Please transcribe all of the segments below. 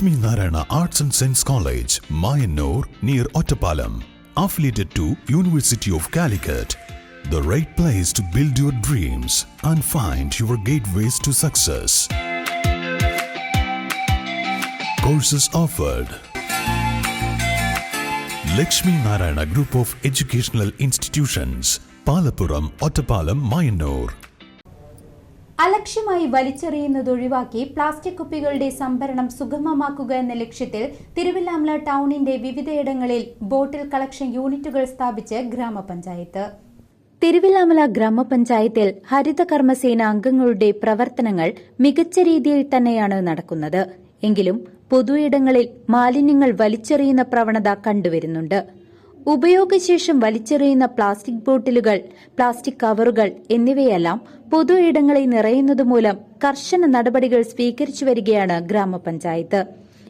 Lakshmi Narayana Arts and Science College, Mayanur, near Ottapalam, affiliated to University of Calicut. The right place to build your dreams and find your gateways to success. Courses offered. Lakshmi Narayana Group of Educational Institutions, Palapuram, Ottapalam, Mayanur. അലക്ഷ്യമായി വലിച്ചെറിയുന്നത് ഒഴിവാക്കി plastic കുപ്പികളുടെ സംഭരണം സുഗമമാക്കുക എന്ന ലക്ഷ്യത്തിൽ തിരുവില്ലാമല ടൗണിന്റെ വിവിധയിടങ്ങളിൽ ബോട്ടിൽ collection യൂണിറ്റുകൾ സ്ഥാപിച്ച് ഗ്രാമപഞ്ചായത്ത്. തിരുവില്ലാമല ഗ്രാമപഞ്ചായത്തിൽ ഹരിതകർമ്മസേന അംഗങ്ങളുടെ പ്രവർത്തനങ്ങൾ മികച്ച രീതിയിൽ തന്നെയാണ് നടക്കുന്നത്. എങ്കിലും പൊതുയിടങ്ങളിൽ മാലിന്യങ്ങൾ വലിച്ചെറിയുന്ന പ്രവണത കണ്ടുവരുന്നുണ്ട്. ഉപയോഗശേഷം വലിച്ചെറിയുന്ന പ്ലാസ്റ്റിക് ബോട്ടിലുകൾ പ്ലാസ്റ്റിക് കവറുകൾ എന്നിവയെല്ലാം പൊതു ഇടങ്ങളിൽ നിറയുന്നതുമൂലം കർശന നടപടികൾ സ്വീകരിച്ചു വരികയാണ് ഗ്രാമപഞ്ചായത്ത്.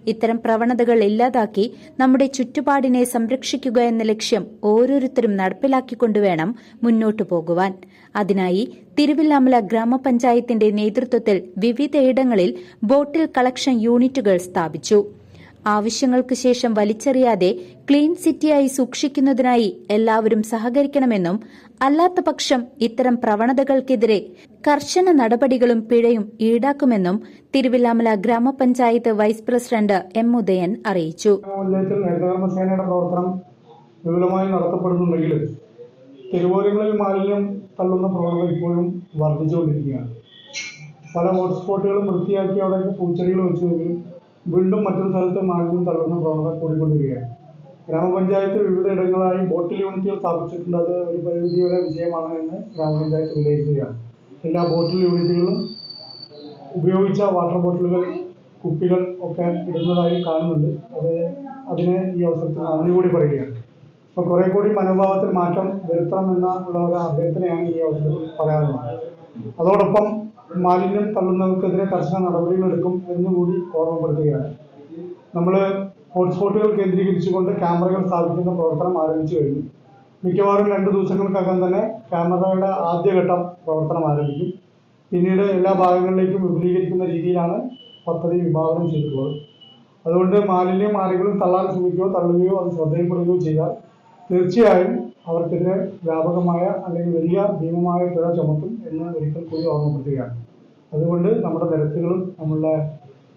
ഇത്തരം പ്രവണതകൾ ഇല്ലാതാക്കി നമ്മുടെ ചുറ്റുപാടിനെ സംരക്ഷിക്കുക എന്ന ലക്ഷ്യം ഓരോരുത്തരും നടപ്പിലാക്കിക്കൊണ്ടുവേണം മുന്നോട്ടു പോകുവാൻ. അതിനായി തിരുവില്ലാമല ഗ്രാമപഞ്ചായത്തിന്റെ നേതൃത്വത്തിൽ വിവിധയിടങ്ങളിൽ ബോട്ടിൽ കളക്ഷൻ യൂണിറ്റുകൾ സ്ഥാപിച്ചു. ആവശ്യങ്ങൾക്ക് ശേഷം വലിച്ചെറിയാതെ ക്ലീൻ സിറ്റിയായി സൂക്ഷിക്കുന്നതിനായി എല്ലാവരും സഹകരിക്കണമെന്നും അല്ലാത്തപക്ഷം ഇത്തരം പ്രവണതകൾക്കെതിരെ കർശന നടപടികളും പിഴയും ഈടാക്കുമെന്നും തിരുവില്ലാമല ഗ്രാമപഞ്ചായത്ത് വൈസ് പ്രസിഡന്റ് എം ഉദയൻ അറിയിച്ചു. തെരുവോരങ്ങളിൽ മാലിന്യം തള്ളുന്ന പ്രവണത ഇപ്പോഴും വർദ്ധിച്ചുകൊണ്ടിരിക്കുകയാണ്. പല ഹോട്ട്സ്പോട്ടുകളും വൃത്തിയാക്കി അവിടെ പൂച്ചെടികൾ വെച്ചുവെങ്കിലും വീണ്ടും മറ്റൊരു സ്ഥലത്ത് മാലിന്യം തള്ളുന്ന പ്രവണത കൂടിക്കൊണ്ടിരിക്കുകയാണ്. ഗ്രാമപഞ്ചായത്ത് വിവിധ ഇടങ്ങളായി ബോട്ടിൽ യൂണിറ്റുകൾ സ്ഥാപിച്ചിട്ടുണ്ട്. അത് ഒരു പരിധിയുടെ വിജയമാണ് എന്ന് ഗ്രാമപഞ്ചായത്ത് വിലയിരുത്തുകയാണ്. എല്ലാ ബോട്ടിൽ യൂണിറ്റുകളും ഉപയോഗിച്ച വാട്ടർ ബോട്ടിലുകൾ കുപ്പികൾ ഒക്കെ ഇടുന്നതായി കാണുന്നുണ്ട്. അത് അതിനെ ഈ അവസരത്തിൽ നന്ദി കൂടി പറയുകയാണ്. അപ്പോൾ കുറെ കൂടി മനോഭാവത്തിൽ മാറ്റം വരുത്തണം എന്ന ഉള്ള ഒരു അഭ്യർത്ഥനയാണ് ഈ അവസരത്തിൽ പറയാറുള്ളത് അതോടൊപ്പം മാലിന്യം തള്ളുന്നവർക്കെതിരെ കർശന നടപടികൾ എടുക്കും എന്നുകൂടി ഓർമ്മപ്പെടുത്തുകയാണ്. നമ്മൾ ഹോട്ട്സ്പോട്ടുകൾ കേന്ദ്രീകരിച്ചുകൊണ്ട് ക്യാമറകൾ സ്ഥാപിക്കുന്ന പ്രവർത്തനം ആരംഭിച്ചു കഴിഞ്ഞു. മിക്കവാറും രണ്ട് ദിവസങ്ങൾക്കകം തന്നെ ക്യാമറയുടെ ആദ്യഘട്ടം പ്രവർത്തനം ആരംഭിക്കും. പിന്നീട് എല്ലാ ഭാഗങ്ങളിലേക്കും വിപുലീകരിക്കുന്ന രീതിയിലാണ് പദ്ധതി വിഭാവനം ചെയ്തിട്ടുള്ളത്. അതുകൊണ്ട് മാലിന്യം ആരെങ്കിലും തള്ളാൻ ശ്രമിക്കുകയോ തള്ളുകയോ അത് ശ്രദ്ധയിൽപ്പെടുകയോ ചെയ്താൽ തീർച്ചയായും അവർക്കെതിരെ വ്യാപകമായ അല്ലെങ്കിൽ വലിയ ഭീമമായ പിഴ ചുമത്തും എന്ന് ഒരിക്കൽ കൂടി ഓർമ്മപ്പെടുത്തുകയാണ്. അതുകൊണ്ട് നമ്മുടെ നിരത്തുകളും നമ്മളുടെ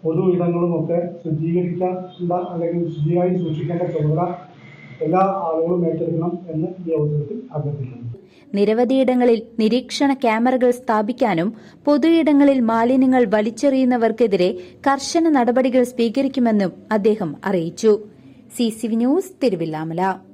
പൊതു ഇടങ്ങളും ഒക്കെ ശുചീകരിക്കേണ്ട അല്ലെങ്കിൽ ശുചിയായി സൂക്ഷിക്കേണ്ട ചുമതല എല്ലാ ആളുകളും ഏറ്റെടുക്കണം എന്ന് ഈ അവസരത്തിൽ അഭ്യർത്ഥിക്കുന്നു. നിരവധിയിടങ്ങളിൽ നിരീക്ഷണ ക്യാമറകൾ സ്ഥാപിക്കാനും പൊതുയിടങ്ങളിൽ മാലിന്യങ്ങൾ വലിച്ചെറിയുന്നവർക്കെതിരെ കർശന നടപടികൾ സ്വീകരിക്കുമെന്നും അദ്ദേഹം അറിയിച്ചു. C news Thiruvillwamala.